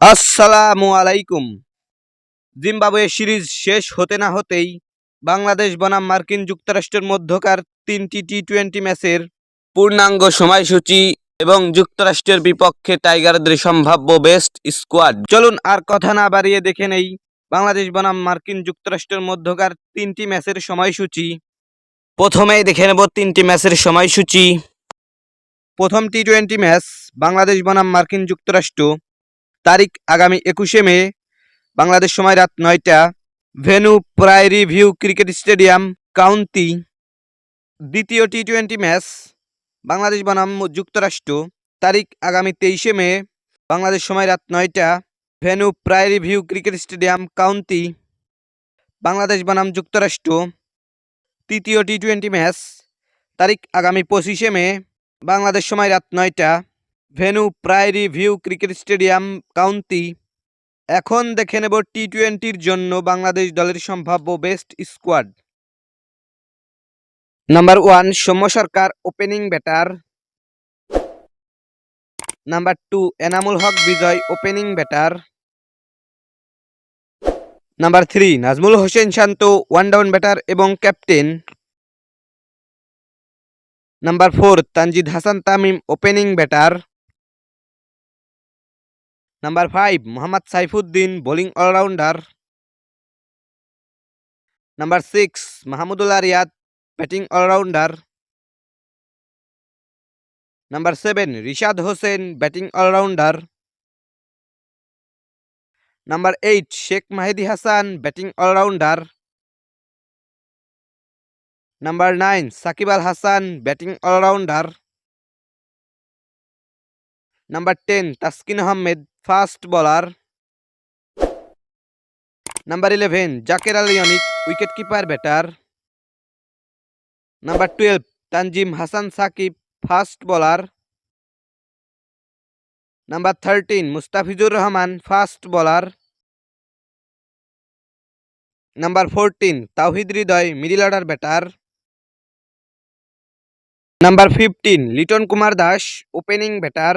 আসসালামু আলাইকুম। Zimbabwe series শেষ হতে না হতেই বাংলাদেশ বনাম মার্কিন যুক্তরাষ্ট্রের মধ্যকার তিনটি টি টোয়েন্টি ম্যাচের পূর্ণাঙ্গ সময়সূচি এবং যুক্তরাষ্ট্রের বিপক্ষে টাইগারদের সম্ভাব্য বেস্ট স্কোয়াড। চলুন আর কথা না বাড়িয়ে দেখে নেই বাংলাদেশ বনাম মার্কিন যুক্তরাষ্ট্রের মধ্যকার তিনটি ম্যাচের সময়সূচি। প্রথমেই দেখে নেব তিনটি ম্যাচের সময়সূচি। প্রথম টি টোয়েন্টি ম্যাচ বাংলাদেশ বনাম মার্কিন যুক্তরাষ্ট্র তারিখ আগামী একুশে মে, বাংলাদেশ সময় রাত নয়টা। Venue prairie view cricket stadium, county. দ্বিতীয় টি টোয়েন্টি ম্যাচ, বাংলাদেশ বনাম যুক্তরাষ্ট্র। তারিখ আগামী তেইশে মে, বাংলাদেশ সময় রাত নয়টা। Venue prairie view cricket stadium, county. Bangladesh বনাম যুক্তরাষ্ট্র। তৃতীয় টি টোয়েন্টি ম্যাচ, তারিখ আগামী পঁচিশে মে, বাংলাদেশ সময় রাত নয়টা। Venue prairie view cricket stadium county. এখন দেখে নেব টি টোয়েন্টির জন্য বাংলাদেশ দলের সম্ভাব্য best squad. Number one, Soumya Sarkar, opening batter. Number two, Enamul Haque, Bijoy, opening batter. Number three, Najmul Hossain Shanto, one down batter এবং captain. Number four, Tanzid Hasan Tamim, opening batter. Number five Mohammad Saifuddin bowling allrounder number six Mahmudullah Riyad batting allrounder number seven Rishad Hossain batting allrounder number eight Sheikh Mahedi Hasan batting allrounder number nine Shakib Al Hasan batting allrounder number ten Taskin Ahmed fast bowler. Number eleven Jaker Ali Anik wicket keeper batter number twelve Tanzim Hasan Sakib fast bowler number thirteen Mustafizur Rahman fast bowler number fourteen Towhid Hridoy middle order batter number fifteen Liton Kumar Das opening batter